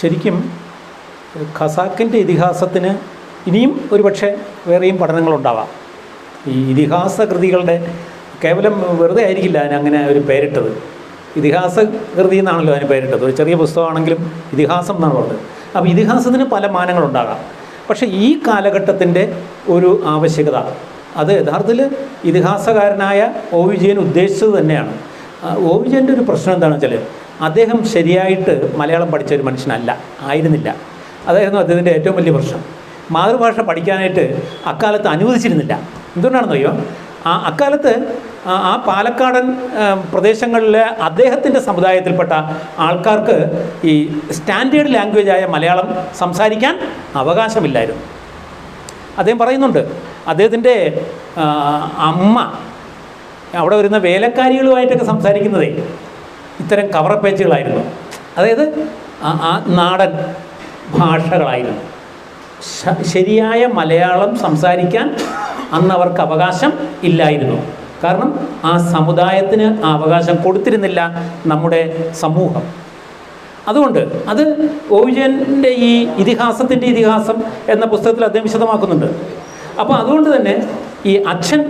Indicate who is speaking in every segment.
Speaker 1: ശരിക്കും ഖസാക്കിന്റെ ഇതിഹാസത്തിന് ഇനിയും ഒരുപക്ഷെ വേറെയും പഠനങ്ങളുണ്ടാവാം. ഈ ഇതിഹാസ കൃതികളുടെ കേവലം വെറുതെ ആയിരിക്കില്ല അതിനങ്ങനെ ഒരു പേരിട്ടത്. ഇതിഹാസ കൃതി എന്നാണല്ലോ അതിന് പേരിട്ടത്. ഒരു ചെറിയ പുസ്തകമാണെങ്കിലും ഇതിഹാസം എന്നാണ് പറഞ്ഞത്. അപ്പോൾ ഇതിഹാസത്തിന് പല മാനങ്ങളുണ്ടാകാം. പക്ഷേ ഈ കാലഘട്ടത്തിന്റെ ഒരു ആവശ്യകത അത് യഥാർത്ഥത്തിൽ ഇതിഹാസകാരനായ ഒ വിജയൻ ഉദ്ദേശിച്ചത് തന്നെയാണ്. ഒ വിജയന്റെ ഒരു പ്രശ്നം എന്താണെന്ന് വെച്ചാൽ അദ്ദേഹം ശരിയായിട്ട് മലയാളം പഠിച്ച ഒരു മനുഷ്യനല്ല ആയിരുന്നില്ല. അതായിരുന്നു അദ്ദേഹത്തിന്റെ ഏറ്റവും വലിയ പ്രശ്നം. മാതൃഭാഷ പഠിക്കാനായിട്ട് അക്കാലത്ത് അനുവദിച്ചിരുന്നില്ല. എന്തുകൊണ്ടാണെന്നറിയോ? ആ അക്കാലത്ത് ആ പാലക്കാടൻ പ്രദേശങ്ങളിലെ അദ്ദേഹത്തിന്റെ സമുദായത്തിൽപ്പെട്ട ആൾക്കാർക്ക് ഈ സ്റ്റാൻഡേർഡ് ലാംഗ്വേജായ മലയാളം സംസാരിക്കാൻ അവകാശമില്ലായിരുന്നു. അദ്ദേഹം പറയുന്നുണ്ട് അദ്ദേഹത്തിന്റെ അമ്മ അവിടെ വരുന്ന വേലക്കാരികളുമായിട്ടൊക്കെ സംസാരിക്കുന്നതേ ഇത്തരം പേജുകളായിരുന്നു. അതായത് നാടൻ ഭാഷകളായിരുന്നു. ശരിയായ മലയാളം സംസാരിക്കാൻ അന്ന് അവർക്ക് അവകാശം ഇല്ലായിരുന്നു. കാരണം ആ സമുദായത്തിന് ആ അവകാശം കൊടുത്തിരുന്നില്ല നമ്മുടെ സമൂഹം. അതുകൊണ്ട് അത് ഓവിജന്റെ ഈ ഇതിഹാസത്തിന്റെ ഇതിഹാസം എന്ന പുസ്തകത്തിൽ അദ്ദേഹം വിശദമാക്കുന്നുണ്ട്. അപ്പോൾ അതുകൊണ്ട് തന്നെ ഈ അച്ഛൻ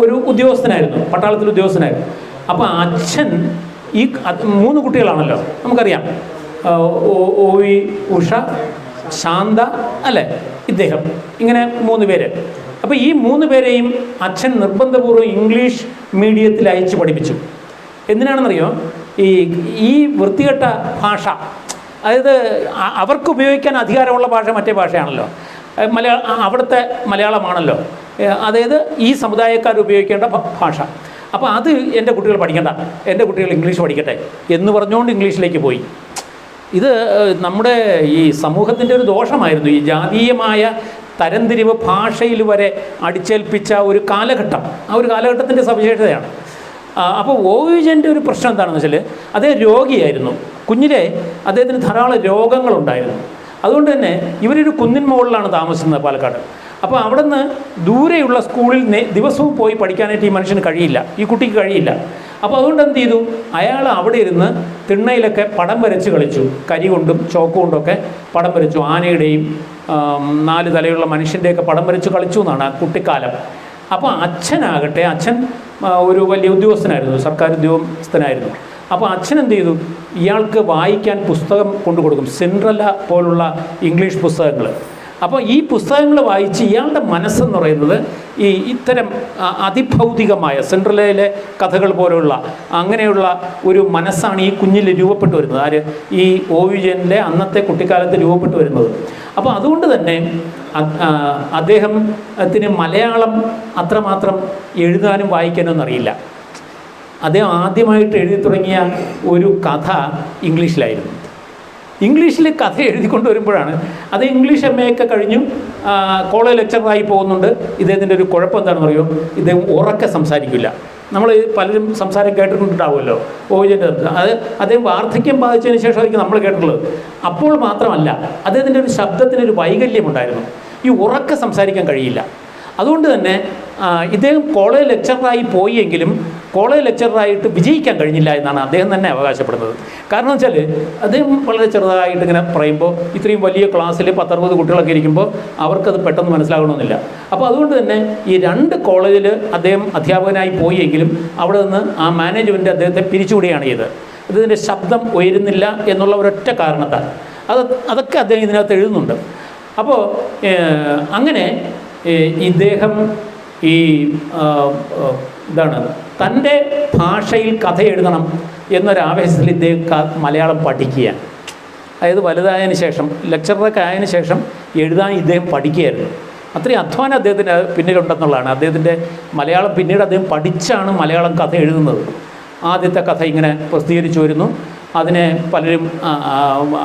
Speaker 1: ഒരു ഉദ്യോഗസ്ഥനായിരുന്നു പട്ടാളത്തിൽ ഉദ്യോഗസ്ഥനായിരുന്നു. അപ്പോൾ അച്ഛൻ ഈ മൂന്ന് കുട്ടികളാണല്ലോ നമുക്കറിയാം. ഓവി ഉഷ ശാന്ത അല്ലേ? ഇദ്ദേഹം. ഇങ്ങനെ മൂന്ന് പേര്. അപ്പോൾ ഈ മൂന്ന് പേരെയും അച്ഛൻ നിർബന്ധപൂർവം ഇംഗ്ലീഷ് മീഡിയത്തിൽ അയച്ച് പഠിപ്പിച്ചു. എന്തിനാണെന്നറിയോ? ഈ ഈ വൃത്തികെട്ട ഭാഷ അതായത് അവർക്ക് ഉപയോഗിക്കാൻ അധികാരമുള്ള ഭാഷ മറ്റേ ഭാഷയാണല്ലോ. മലയാള അവിടുത്തെ മലയാളമാണല്ലോ. അതായത് ഈ സമുദായക്കാർ ഉപയോഗിക്കേണ്ട ഭാഷ. അപ്പോൾ അത് എന്റെ കുട്ടികൾ പഠിക്കണ്ട. എന്റെ കുട്ടികൾ ഇംഗ്ലീഷ് പഠിക്കട്ടെ എന്ന് പറഞ്ഞുകൊണ്ട് ഇംഗ്ലീഷിലേക്ക് പോയി. ഇത് നമ്മുടെ ഈ സമൂഹത്തിന്റെ ഒരു ദോഷമായിരുന്നു. ഈ ജാതീയമായ തരംതിരിവ് ഭാഷയിൽ വരെ അടിച്ചേൽപ്പിച്ച ഒരു കാലഘട്ടം. ആ ഒരു കാലഘട്ടത്തിന്റെ സവിശേഷതയാണ്. അപ്പോൾ ഓവിജന്റെ ഒരു പ്രശ്നം എന്താണെന്ന് വെച്ചാൽ അദ്ദേഹം രോഗിയായിരുന്നു. കുഞ്ഞിലെ അദ്ദേഹത്തിന് ധാരാളം രോഗങ്ങളുണ്ടായിരുന്നു. അതുകൊണ്ട് തന്നെ ഇവരൊരു കുന്നിൻ മുകളിലാണ് താമസിക്കുന്നത് പാലക്കാട്. അപ്പോൾ അവിടെ നിന്ന് ദൂരെയുള്ള സ്കൂളിൽ ദിവസവും പോയി പഠിക്കാനായിട്ട് ഈ മനുഷ്യന് കഴിയില്ല. ഈ കുട്ടിക്ക് കഴിയില്ല. അപ്പോൾ അതുകൊണ്ട് എന്ത് ചെയ്തു? അയാൾ അവിടെ ഇരുന്ന് തിണ്ണയിലൊക്കെ പടം വരച്ച് കളിച്ചു. കരി കൊണ്ടും ചോക്ക് കൊണ്ടൊക്കെ പടം വരച്ചു. ആനയുടെയും നാല് തലയുള്ള മനുഷ്യന്റെയൊക്കെ പടം വരച്ച് കളിച്ചു എന്നാണ് ആ കുട്ടിക്കാലം. അപ്പോൾ അച്ഛനാകട്ടെ അച്ഛൻ ഒരു വലിയ ഉദ്യോഗസ്ഥനായിരുന്നു. സർക്കാർ ഉദ്യോഗസ്ഥനായിരുന്നു അപ്പോൾ അച്ഛൻ എന്ത് ചെയ്തു? ഇയാൾക്ക് വായിക്കാൻ പുസ്തകം കൊണ്ടു കൊടുക്കും സെൻട്രല പോലുള്ള ഇംഗ്ലീഷ് പുസ്തകങ്ങൾ അപ്പോൾ ഈ പുസ്തകങ്ങൾ വായിച്ച് ഇയാളുടെ മനസ്സെന്ന് പറയുന്നത് ഈ ഇത്തരം അതിഭൗതികമായ സെൻട്രലയിലെ കഥകൾ പോലെയുള്ള അങ്ങനെയുള്ള ഒരു മനസ്സാണ് ഈ കുഞ്ഞിൽ രൂപപ്പെട്ടു വരുന്നത്. ആര്? ഈ ഒ വിജയന്റെ അന്നത്തെ കുട്ടിക്കാലത്ത് രൂപപ്പെട്ടു വരുന്നത്. അപ്പോൾ അതുകൊണ്ട് തന്നെ അദ്ദേഹത്തിന് മലയാളം അത്രമാത്രം എഴുതാനും വായിക്കാനും ഒന്നും അറിയില്ല. അദ്ദേഹം ആദ്യമായിട്ട് എഴുതി തുടങ്ങിയ ഒരു കഥ ഇംഗ്ലീഷിലായിരുന്നു. ഇംഗ്ലീഷിൽ കഥ എഴുതി വരുമ്പോഴാണ്. അത് ഇംഗ്ലീഷ് എം എ ഒക്കെ കഴിഞ്ഞു കോളേജ് ലെക്ചറായി പോകുന്നുണ്ട്. ഇദ്ദേഹത്തിന്റെ ഒരു കുഴപ്പം എന്താണെന്ന് പറയുമോ ഇദ്ദേഹം ഉറക്കെ സംസാരിക്കില്ല. നമ്മൾ പലരും സംസാരം കേട്ടിട്ടുണ്ടാവുമല്ലോ. ഓജന്റെ അത് അദ്ദേഹം വാർദ്ധക്യം ബാധിച്ചതിന് ശേഷമായിരിക്കും നമ്മൾ കേട്ടിട്ടുള്ളത്. അപ്പോൾ മാത്രമല്ല അദ്ദേഹത്തിന്റെ ഒരു ശബ്ദത്തിനൊരു വൈകല്യമുണ്ടായിരുന്നു ഈ ഉറക്കെ സംസാരിക്കാൻ കഴിയില്ല. അതുകൊണ്ട് തന്നെ ഇദ്ദേഹം കോളേജ് ലെക്ചറായി പോയെങ്കിലും കോളേജ് ലെക്ചറായിട്ട് വിജയിക്കാൻ കഴിഞ്ഞില്ല എന്നാണ് അദ്ദേഹം തന്നെ അവകാശപ്പെടുന്നത്. കാരണം വെച്ചാൽ അദ്ദേഹം വളരെ ചെറുതായിട്ട് ഇങ്ങനെ പറയുമ്പോൾ ഇത്രയും വലിയ ക്ലാസ്സിൽ പത്തറുപത് കുട്ടികളൊക്കെ ഇരിക്കുമ്പോൾ അവർക്കത് പെട്ടെന്ന് മനസ്സിലാകണമെന്നില്ല. അപ്പോൾ അതുകൊണ്ട് തന്നെ ഈ രണ്ട് കോളേജിൽ അദ്ദേഹം അധ്യാപകനായി പോയെങ്കിലും അവിടെ നിന്ന് ആ മാനേജ്മെന്റ് അദ്ദേഹത്തെ പിരിച്ചുവിടുകയാണ് ചെയ്തത്. ഇതിന്റെ ശബ്ദം ഉയരുന്നില്ല എന്നുള്ള ഒരൊറ്റ കാരണത്താൽ. അത് അതൊക്കെ അദ്ദേഹം ഇതിനകത്ത് എഴുതുന്നുണ്ട്. അപ്പോൾ അങ്ങനെ ഇദ്ദേഹം ഈ ഇതാണ്. തന്റെ ഭാഷയിൽ കഥ എഴുതണം എന്നൊരാവേശത്തിൽ ഇദ്ദേഹം മലയാളം പഠിക്കുകയാണ്. അതായത് വലുതായതിനു ശേഷം ലെക്ചററൊക്കെ ആയതിനു ശേഷം എഴുതാൻ ഇദ്ദേഹം പഠിക്കുകയായിരുന്നു. അത്രയും അധ്വാനം അദ്ദേഹത്തിന് പിന്നിലുണ്ടെന്നുള്ളതാണ്. അദ്ദേഹത്തിന്റെ മലയാളം പിന്നീട് അദ്ദേഹം പഠിച്ചാണ് മലയാളം കഥ എഴുതുന്നത്. ആദ്യത്തെ കഥ ഇങ്ങനെ പ്രസിദ്ധീകരിച്ചു വരുന്നു. അതിനെ പലരും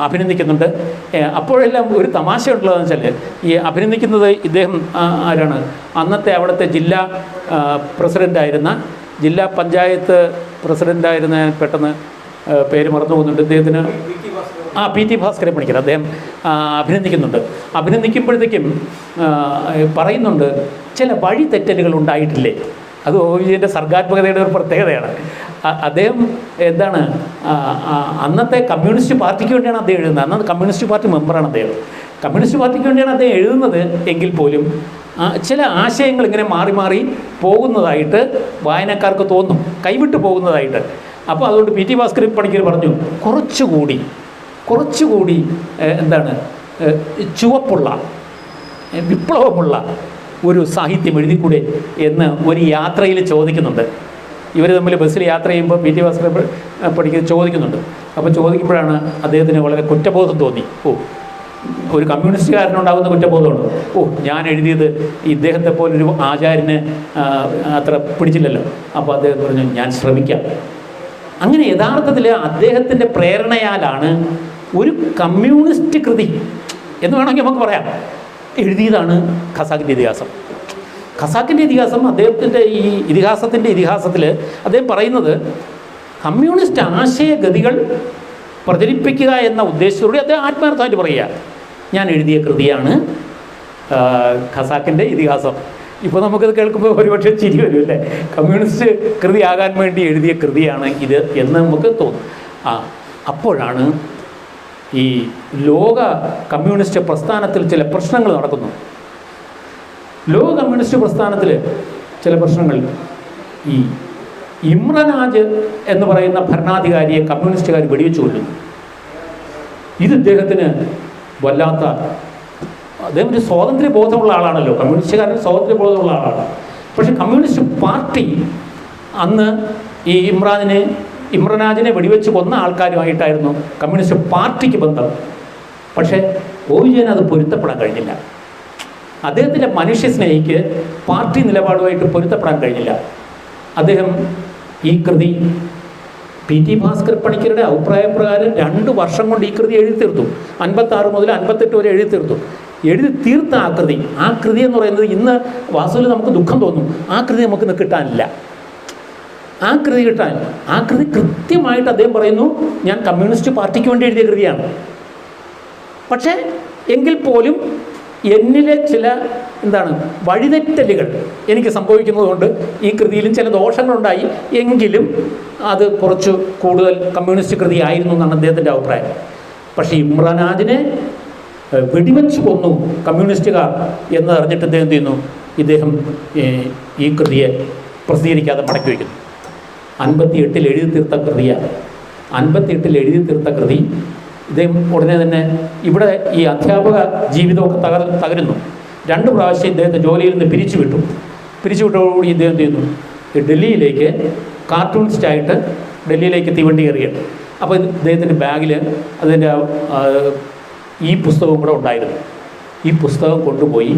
Speaker 1: അഭിനന്ദിക്കുന്നുണ്ട്. അപ്പോഴെല്ലാം ഒരു തമാശ ഉള്ളതെന്ന് വെച്ചാൽ ഈ അഭിനന്ദിക്കുന്നത് ഇദ്ദേഹം ആരാണ്? അന്നത്തെ അവിടുത്തെ ജില്ലാ പ്രസിഡന്റായിരുന്ന ജില്ലാ പഞ്ചായത്ത് പ്രസിഡന്റായിരുന്ന പെട്ടെന്ന് പേര് മറന്നു പോകുന്നുണ്ട് ഇദ്ദേഹത്തിന്. ആ പി ടി ഭാസ്കരൻ പണിക്കർ അദ്ദേഹം അഭിനന്ദിക്കുന്നുണ്ട്. അഭിനന്ദിക്കുമ്പോഴത്തേക്കും പറയുന്നുണ്ട് ചില വഴി തെറ്റലുകൾ ഉണ്ടായിട്ടില്ലേ? അത് ഒ വിജയന്റെ സർഗാത്മകതയുടെ ഒരു പ്രത്യേകതയാണ്. അദ്ദേഹം എന്താണ് അന്നത്തെ കമ്മ്യൂണിസ്റ്റ് പാർട്ടിക്ക് വേണ്ടിയാണ് അദ്ദേഹം എഴുതുന്നത്. അന്നത്തെ കമ്മ്യൂണിസ്റ്റ് പാർട്ടി മെമ്പറാണ് അദ്ദേഹം. കമ്മ്യൂണിസ്റ്റ് പാർട്ടിക്ക് വേണ്ടിയാണ് അദ്ദേഹം എഴുതുന്നത് എങ്കിൽ പോലും ചില ആശയങ്ങൾ ഇങ്ങനെ മാറി മാറി പോകുന്നതായിട്ട് വായനക്കാർക്ക് തോന്നും. കൈവിട്ട് പോകുന്നതായിട്ട്. അപ്പോൾ അതുകൊണ്ട് പി ടി ഭാസ്കർ പണിക്കർ പറഞ്ഞു കുറച്ചുകൂടി കുറച്ചുകൂടി എന്താണ് ചുവപ്പുള്ള വിപ്ലവമുള്ള ഒരു സാഹിത്യം എഴുതിക്കൂടെ എന്ന് ഒരു യാത്രയിൽ ചോദിക്കുന്നുണ്ട്. ഇവർ തമ്മിൽ ബസ്സിൽ യാത്ര ചെയ്യുമ്പോൾ പി ടി ഭാസ്കർ പഠിക്കുന്നത് ചോദിക്കുന്നുണ്ട്. അപ്പോൾ ചോദിക്കുമ്പോഴാണ് അദ്ദേഹത്തിന് വളരെ കുറ്റബോധം തോന്നി. ഓ ഒരു കമ്മ്യൂണിസ്റ്റുകാരനുണ്ടാകുന്ന കുറ്റബോധമാണ് ഓ ഞാൻ എഴുതിയത് ഇദ്ദേഹത്തെ പോലൊരു ആചാര്യന് അത്ര പിടിച്ചില്ലല്ലോ. അപ്പോൾ അദ്ദേഹം പറഞ്ഞു ഞാൻ ശ്രമിക്കാം. അങ്ങനെ യഥാർത്ഥത്തിൽ അദ്ദേഹത്തിന്റെ പ്രേരണയാലാണ് ഒരു കമ്മ്യൂണിസ്റ്റ് കൃതി എന്ന് വേണമെങ്കിൽ നമുക്ക് പറയാം. എഴുതിയതാണ് ഖസാക്കിന്റെ ഇതിഹാസം. ഖസാക്കിന്റെ ഇതിഹാസം അദ്ദേഹത്തിന്റെ ഈ ഇതിഹാസത്തിന്റെ ഇതിഹാസത്തിൽ അദ്ദേഹം പറയുന്നത് കമ്മ്യൂണിസ്റ്റ് ആശയഗതികൾ പ്രചരിപ്പിക്കുക എന്ന ഉദ്ദേശത്തോടെ അദ്ദേഹം ആത്മാർത്ഥമായിട്ട് പറയുക ഞാൻ എഴുതിയ കൃതിയാണ് ഖസാക്കിന്റെ ഇതിഹാസം. ഇപ്പോൾ നമുക്കത് കേൾക്കുമ്പോൾ ഒരുപക്ഷെ ചിരി വരുമല്ലേ കമ്മ്യൂണിസ്റ്റ് കൃതിയാകാൻ വേണ്ടി എഴുതിയ കൃതിയാണ് ഇത് എന്ന് നമുക്ക് തോന്നും. ആ അപ്പോഴാണ് ഈ ലോക കമ്മ്യൂണിസ്റ്റ് പ്രസ്ഥാനത്തിൽ ചില പ്രശ്നങ്ങൾ നടക്കുന്നു. ലോക കമ്മ്യൂണിസ്റ്റ് പ്രസ്ഥാനത്തിൽ ചില പ്രശ്നങ്ങൾ. ഈ ഇമ്രനാജ് എന്ന് പറയുന്ന ഭരണാധികാരിയെ കമ്മ്യൂണിസ്റ്റുകാർ വെടിവെച്ചു കൊല്ലുന്നു. ഇത് ഇദ്ദേഹത്തിന് വല്ലാത്ത അദ്ദേഹം ഒരു സ്വാതന്ത്ര്യ ബോധമുള്ള ആളാണല്ലോ. കമ്മ്യൂണിസ്റ്റുകാരൻ സ്വാതന്ത്ര്യ ബോധമുള്ള ആളാണ്. പക്ഷെ കമ്മ്യൂണിസ്റ്റ് പാർട്ടി അന്ന് ഈ ഇമ്രാനിനെ ഇമ്രനാജിനെ വെടിവെച്ച് കൊന്ന ആൾക്കാരുമായിട്ടായിരുന്നു കമ്മ്യൂണിസ്റ്റ് പാർട്ടിക്ക് ബന്ധം. പക്ഷേ ഓയിജന് അത് പൊരുത്തപ്പെടാൻ കഴിഞ്ഞില്ല. അദ്ദേഹത്തിന്റെ മനുഷ്യ സ്നേഹിക്ക് പാർട്ടി നിലപാടുമായിട്ട് പൊരുത്തപ്പെടാൻ കഴിഞ്ഞില്ല. അദ്ദേഹം ഈ കൃതി പി ടി ഭാസ്കർ പണിക്കരുടെ അഭിപ്രായപ്രകാരം രണ്ട് വർഷം കൊണ്ട് ഈ കൃതി എഴുതി തീർത്തു. അൻപത്താറ് മുതൽ അൻപത്തെട്ട് വരെ എഴുതി തീർത്തു. എഴുതി തീർത്ത ആ കൃതി ആ കൃതി എന്ന് പറയുന്നത് ഇന്ന് വാസുവിൽ നമുക്ക് ദുഃഖം തോന്നും. ആ കൃതി നമുക്ക് ഇന്ന് കിട്ടാനില്ല. ആ കൃതി കിട്ടാൻ ആ കൃതി കൃത്യമായിട്ട് അദ്ദേഹം പറയുന്നു ഞാൻ കമ്മ്യൂണിസ്റ്റ് പാർട്ടിക്ക് വേണ്ടി എഴുതിയ കൃതിയാണ്. പക്ഷേ എങ്കിൽ പോലും എന്നിലെ ചില എന്താണ് വഴിതെറ്റലുകൾ എനിക്ക് സംഭവിക്കുന്നതുകൊണ്ട് ഈ കൃതിയിലും ചില ദോഷങ്ങളുണ്ടായി. എങ്കിലും അത് കുറച്ച് കൂടുതൽ കമ്മ്യൂണിസ്റ്റ് കൃതി ആയിരുന്നു എന്നാണ് അദ്ദേഹത്തിന്റെ അഭിപ്രായം. പക്ഷേ ഇമ്രാനാജിനെ വെടിവെച്ച് കൊന്നു കമ്മ്യൂണിസ്റ്റുകാർ എന്ന് അറിഞ്ഞിട്ട് അദ്ദേഹം ചെയ്യുന്നു? ഇദ്ദേഹം ഈ കൃതിയെ പ്രസിദ്ധീകരിക്കാതെ മടക്കി വയ്ക്കുന്നു. അൻപത്തി എട്ടിൽ എഴുതി തീർത്ത കൃതിയാണ്. അൻപത്തി എട്ടിൽ എഴുതി തീർത്ത കൃതി ഇദ്ദേഹം ഉടനെ തന്നെ ഇവിടെ ഈ അധ്യാപക ജീവിതമൊക്കെ തകർ തകരുന്നു. രണ്ട് പ്രാവശ്യം ഇദ്ദേഹത്തെ ജോലിയിൽ നിന്ന് പിരിച്ചു വിട്ടു. പിരിച്ചു വിട്ടതോടുകൂടി ഇദ്ദേഹം ചെയ്യുന്നു? ഡൽഹിയിലേക്ക് കാർട്ടൂണിസ്റ്റായിട്ട് ഡൽഹിയിലേക്ക് തീവണ്ടി കയറിയാണ് അപ്പോൾ ഇദ്ദേഹത്തിന്റെ ബാഗിൽ അതിന്റെ ഈ പുസ്തകവും കൂടെ ഉണ്ടായിരുന്നു. ഈ പുസ്തകം കൊണ്ടുപോയി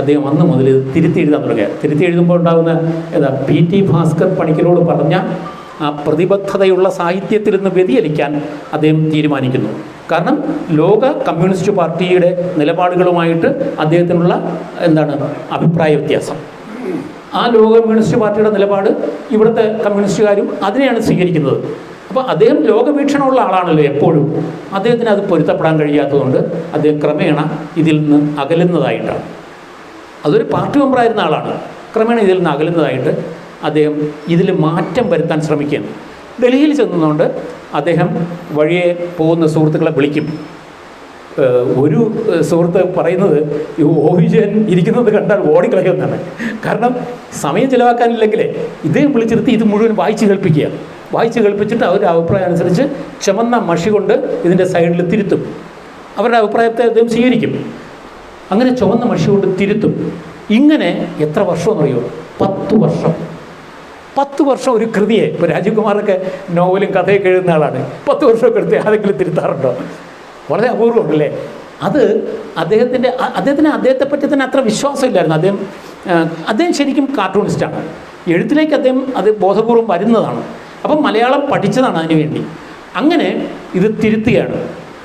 Speaker 1: അദ്ദേഹം അന്ന് മുതൽ ഇത് തിരുത്തി എഴുതാൻ തുടങ്ങിയ. തിരുത്തി എഴുതുമ്പോൾ ഉണ്ടാകുന്ന എന്താ പി ടി ഭാസ്കർ പണിക്കരോട് പറഞ്ഞ ആ പ്രതിബദ്ധതയുള്ള സാഹിത്യത്തിൽ നിന്ന് വ്യതിചലിക്കാൻ അദ്ദേഹം തീരുമാനിക്കുന്നു. കാരണം ലോക കമ്മ്യൂണിസ്റ്റ് പാർട്ടിയുടെ നിലപാടുകളുമായിട്ട് അദ്ദേഹത്തിനുള്ള എന്താണ് അഭിപ്രായ വ്യത്യാസം. ആ ലോക കമ്മ്യൂണിസ്റ്റ് പാർട്ടിയുടെ നിലപാട് ഇവിടുത്തെ കമ്മ്യൂണിസ്റ്റുകാരും അതിനെയാണ് സ്വീകരിക്കുന്നത്. അപ്പോൾ അദ്ദേഹം ലോകവീക്ഷണമുള്ള ആളാണല്ലോ എപ്പോഴും. അദ്ദേഹത്തിന് അത് പൊരുത്തപ്പെടാൻ കഴിയാത്തതുകൊണ്ട് അദ്ദേഹം ക്രമേണ ഇതിൽ നിന്ന് അകലുന്നതായിട്ടാണ്. അതൊരു പാർട്ടി മെമ്പറായിരുന്ന ആളാണ്. ക്രമേണ ഇതിൽ നിന്ന് അകലുന്നതായിട്ട് അദ്ദേഹം ഇതിൽ മാറ്റം വരുത്താൻ ശ്രമിക്കുകയാണ്. ഡൽഹിയിൽ ചെന്നതുകൊണ്ട് അദ്ദേഹം വഴിയെ പോകുന്ന സുഹൃത്തുക്കളെ വിളിക്കും. ഒരു സുഹൃത്ത് പറയുന്നത് ഈ ഓവിജൻ ഇരിക്കുന്നത് കണ്ടാൽ ഓടിക്കളയുമെന്നാണ് കാരണം സമയം ചിലവാക്കാനില്ലെങ്കിലേ ഇദ്ദേഹം വിളിച്ചിരുത്തി ഇത് മുഴുവൻ വായിച്ച് കേൾപ്പിക്കുക. വായിച്ച് കേൾപ്പിച്ചിട്ട് അവരുടെ അഭിപ്രായം അനുസരിച്ച് ചുമന്ന മഷി കൊണ്ട് ഇതിന്റെ സൈഡിൽ തിരുത്തും. അവരുടെ അഭിപ്രായത്തെ അദ്ദേഹം സ്വീകരിക്കും. അങ്ങനെ ചുമന്ന മഷി കൊണ്ട് തിരുത്തും. ഇങ്ങനെ എത്ര വർഷമെന്നറിയോ? പത്ത് വർഷം. പത്ത് വർഷം ഒരു കൃതിയെ ഇപ്പോൾ രാജീവ് കുമാറൊക്കെ നോവലും കഥയൊക്കെ എഴുതുന്ന ആളാണ്. പത്ത് വർഷമൊക്കെ എടുത്ത് ആരെങ്കിലും തിരുത്താറുണ്ടോ? വളരെ അപൂർവമുണ്ടല്ലേ അത് അദ്ദേഹത്തിന്റെ അദ്ദേഹത്തിന് അദ്ദേഹത്തെ പറ്റി തന്നെ അത്ര വിശ്വാസമില്ലായിരുന്നു. അദ്ദേഹം അദ്ദേഹം ശരിക്കും കാർട്ടൂണിസ്റ്റാണ് എഴുത്തിലേക്ക് അദ്ദേഹം അത് ബോധപൂർവം വരുന്നതാണ്. അപ്പം മലയാളം പഠിച്ചതാണ് അതിനു വേണ്ടി. അങ്ങനെ ഇത് തിരുത്തുകയാണ്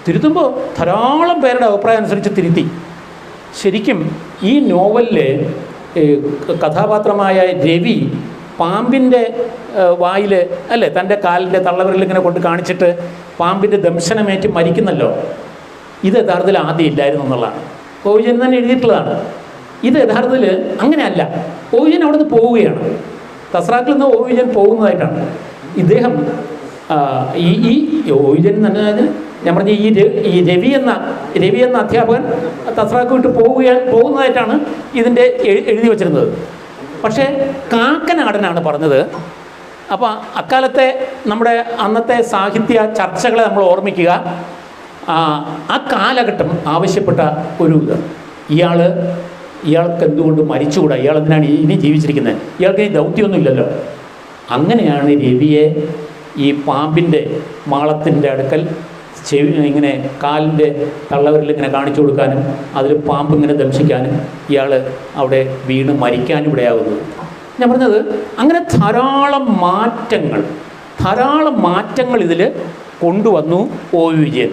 Speaker 1: തിരുത്തുമ്പോൾ ധാരാളം പേരുടെ അഭിപ്രായം അനുസരിച്ച് തിരുത്തി. ശരിക്കും ഈ നോവലിലെ കഥാപാത്രമായ രവി പാമ്പിന്റെ വായിൽ അല്ലേ തന്റെ കാലിന്റെ തള്ളവിരൽ ഇങ്ങനെ കൊണ്ട് കാണിച്ചിട്ട് പാമ്പിന്റെ ദംശനമേറ്റ് മരിക്കുന്നല്ലോ. ഇത് യഥാർത്ഥത്തിൽ ആദ്യം ഇല്ലായിരുന്നു എന്നുള്ളതാണ്. ഓവിജൻ തന്നെ എഴുതിയിട്ടുള്ളതാണ്. ഇത് യഥാർത്ഥത്തിൽ അങ്ങനെയല്ല. ഓവിജൻ അവിടെ നിന്ന് പോവുകയാണ്. തസ്രാക്കിൽ നിന്ന് ഓവിജൻ പോകുന്നതായിട്ടാണ്. ഇദ്ദേഹം ഈ ഈ ഓവിജൻ പറഞ്ഞാൽ ഞാൻ പറഞ്ഞ ഈ ഈ രവി എന്ന രവി എന്ന അധ്യാപകൻ തസ്രാക്ക് വിട്ട് പോവുകയാണ് പോകുന്നതായിട്ടാണ് ഇതിന്റെ എഴുതി വച്ചിരുന്നത്. പക്ഷേ കാക്കനാടനാണ് പറഞ്ഞത്. അപ്പോൾ അക്കാലത്തെ നമ്മുടെ അന്നത്തെ സാഹിത്യ ചർച്ചകളെ നമ്മൾ ഓർമ്മിക്കുക. ആ, കാലഘട്ടം ആവശ്യപ്പെട്ട ഒരു ഇത്. ഇയാൾ ഇയാൾക്ക് എന്തുകൊണ്ട് മരിച്ചുകൂടാ? ഇയാൾ എന്തിനാണ് ഇനി ജീവിച്ചിരിക്കുന്നത് ഇയാൾക്ക് ഈ ദൗത്യമൊന്നും ഇല്ലല്ലോ. അങ്ങനെയാണ് രവിയെ ഈ പാമ്പിന്റെ മാളത്തിന്റെ അടുക്കൽ ചെവി ഇങ്ങനെ കാലിന്റെ തള്ളവരിൽ ഇങ്ങനെ കാണിച്ചു കൊടുക്കാനും അതിൽ പാമ്പ് ഇങ്ങനെ ദംശിക്കാനും ഇയാൾ അവിടെ വീണ് മരിക്കാനും ഇടയാകുന്നത് ഞാൻ പറഞ്ഞത് അങ്ങനെ ധാരാളം മാറ്റങ്ങൾ ധാരാളം മാറ്റങ്ങൾ ഇതിൽ കൊണ്ടുവന്നു ഒ വിജയൻ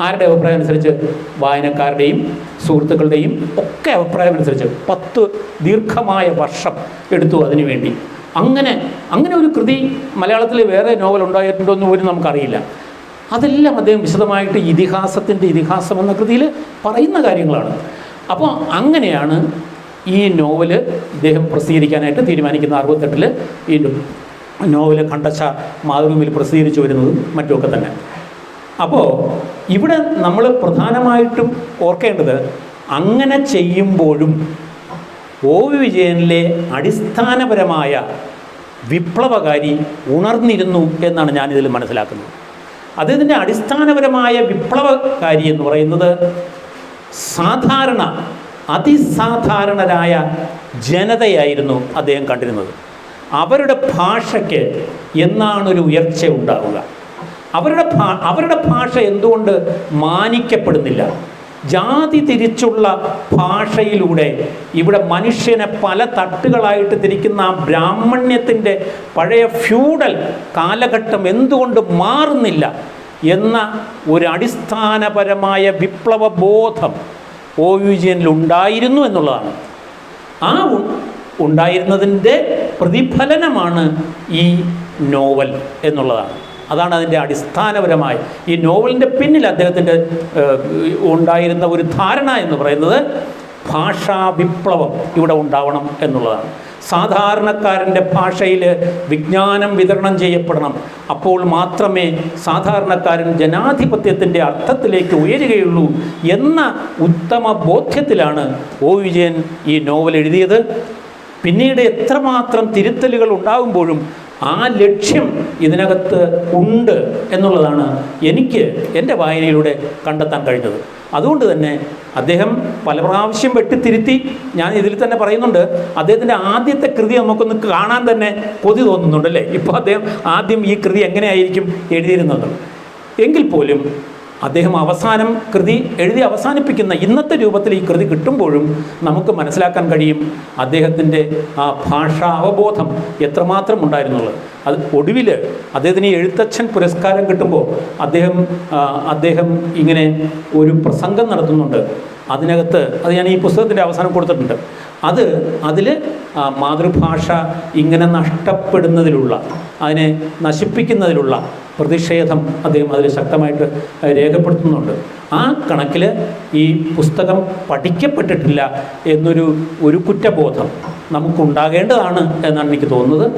Speaker 1: ആരുടെ അഭിപ്രായം അനുസരിച്ച്? വായനക്കാരുടെയും സുഹൃത്തുക്കളുടെയും ഒക്കെ അഭിപ്രായം അനുസരിച്ച് പത്ത് ദീർഘമായ വർഷം എടുത്തു അതിനുവേണ്ടി അങ്ങനെ അങ്ങനെ ഒരു കൃതി മലയാളത്തിൽ വേറെ നോവൽ ഉണ്ടായിട്ടുണ്ടോ എന്ന് പോലും നമുക്കറിയില്ല. അതെല്ലാം അദ്ദേഹം വിശദമായിട്ട് ഇതിഹാസത്തിന്റെ ഇതിഹാസം എന്ന കൃതിയിൽ പറയുന്ന കാര്യങ്ങളാണ്. അപ്പോൾ അങ്ങനെയാണ് ഈ നോവൽ ഇദ്ദേഹം പ്രസിദ്ധീകരിക്കാനായിട്ട് തീരുമാനിക്കുന്ന അറുപത്തെട്ടിൽ ഈ നോവൽ കണ്ടച്ച മാതൃഭൂമിയിൽ പ്രസിദ്ധീകരിച്ചു വരുന്നതും മറ്റുമൊക്കെ തന്നെ. അപ്പോൾ ഇവിടെ നമ്മൾ പ്രധാനമായിട്ടും ഓർക്കേണ്ടത് അങ്ങനെ ചെയ്യുമ്പോഴും ഒ വി വിജയനിലെ അടിസ്ഥാനപരമായ വിപ്ലവകാരി ഉണർന്നിരുന്നു എന്നാണ് ഞാനിതിൽ മനസ്സിലാക്കുന്നത്. അദ്ദേഹത്തിന്റെ അടിസ്ഥാനപരമായ വിപ്ലവകാരി എന്ന് പറയുന്നത് സാധാരണ അതിസാധാരണരായ ജനതയായിരുന്നു അദ്ദേഹം കണ്ടിരുന്നത്. അവരുടെ ഭാഷയ്ക്ക് എന്നാണൊരു ഉയർച്ച ഉണ്ടാവുക അവരുടെ ഭാ അവരുടെ ഭാഷ എന്തുകൊണ്ട് മാനിക്കപ്പെടുന്നില്ല? ജാതി തിരിച്ചുള്ള ഭാഷയിലൂടെ ഇവിടെ മനുഷ്യനെ പല തട്ടുകളായിട്ട് തിരിക്കുന്ന ആ ബ്രാഹ്മണ്യത്തിന്റെ പഴയ ഫ്യൂഡൽ കാലഘട്ടം എന്തുകൊണ്ട് മാറുന്നില്ല എന്ന ഒരു അടിസ്ഥാനപരമായ വിപ്ലവ ബോധം ഒ ജിയനിൽ ഉണ്ടായിരുന്നു എന്നുള്ളതാണ്. ആ ഉണ്ടായിരുന്നതിന്റെ പ്രതിഫലനമാണ് ഈ നോവൽ എന്നുള്ളതാണ്. അതാണ് അതിന്റെ അടിസ്ഥാനപരമായ. ഈ നോവലിന്റെ പിന്നിൽ അദ്ദേഹത്തിന്റെ ഉണ്ടായിരുന്ന ഒരു ധാരണ എന്ന് പറയുന്നത് ഭാഷാ വിപ്ലവം ഇവിടെ ഉണ്ടാവണം എന്നുള്ളതാണ്. സാധാരണക്കാരന്റെ ഭാഷയിൽ വിജ്ഞാനം വിതരണം ചെയ്യപ്പെടണം. അപ്പോൾ മാത്രമേ സാധാരണക്കാരൻ ജനാധിപത്യത്തിന്റെ അർത്ഥത്തിലേക്ക് ഉയരുകയുള്ളൂ എന്ന ഉത്തമ ബോധ്യത്തിലാണ് ഒ. വിജയൻ ഈ നോവൽ എഴുതിയത്. പിന്നീട് എത്രമാത്രം തിരുത്തലുകൾ ഉണ്ടാകുമ്പോഴും ആ ലക്ഷ്യം ഇതിനകത്ത് ഉണ്ട് എന്നുള്ളതാണ് എനിക്ക് എന്റെ വായനയിലൂടെ കണ്ടെത്താൻ കഴിഞ്ഞത്. അതുകൊണ്ട് തന്നെ അദ്ദേഹം പല പ്രാവശ്യം വെട്ടിത്തിരുത്തി ഞാൻ ഇതിൽ തന്നെ പറയുന്നുണ്ട് അദ്ദേഹത്തിന്റെ ആദ്യത്തെ കൃതി നമുക്കൊന്ന് കാണാൻ തന്നെ കൊതി തോന്നുന്നുണ്ട് അല്ലേ ഇപ്പോൾ അദ്ദേഹം ആദ്യം ഈ കൃതി എങ്ങനെയായിരിക്കും എഴുതിയിരുന്നത്? എങ്കിൽ പോലും അദ്ദേഹം അവസാനം കൃതി എഴുതി അവസാനിപ്പിക്കുന്ന ഇന്നത്തെ രൂപത്തിൽ ഈ കൃതി കിട്ടുമ്പോഴും നമുക്ക് മനസ്സിലാക്കാൻ കഴിയും അദ്ദേഹത്തിന്റെ ആ ഭാഷാ അവബോധം എത്രമാത്രം ഉണ്ടായിരുന്നുള്ളത്. അത് ഒടുവിൽ അദ്ദേഹത്തിന് ഈ എഴുത്തച്ഛൻ പുരസ്കാരം കിട്ടുമ്പോൾ അദ്ദേഹം അദ്ദേഹം ഇങ്ങനെ ഒരു പ്രസംഗം നടത്തുന്നുണ്ട്. അതിനകത്ത് അത് ഞാൻ ഈ പുസ്തകത്തിന്റെ അവസാനം കൊടുത്തിട്ടുണ്ട്. അത് അതിൽ മാതൃഭാഷ ഇങ്ങനെ നഷ്ടപ്പെടുന്നതിലുള്ള അതിനെ നശിപ്പിക്കുന്നതിലുള്ള പ്രതിഷേധം അദ്ദേഹം അതിൽ ശക്തമായിട്ട് രേഖപ്പെടുത്തുന്നുണ്ട്. ആ കണക്കിൽ ഈ പുസ്തകം പഠിക്കപ്പെട്ടിട്ടില്ല എന്നൊരു ഒരു കുറ്റബോധം നമുക്കുണ്ടാകേണ്ടതാണ് എന്നാണ് എനിക്ക് തോന്നുന്നത്.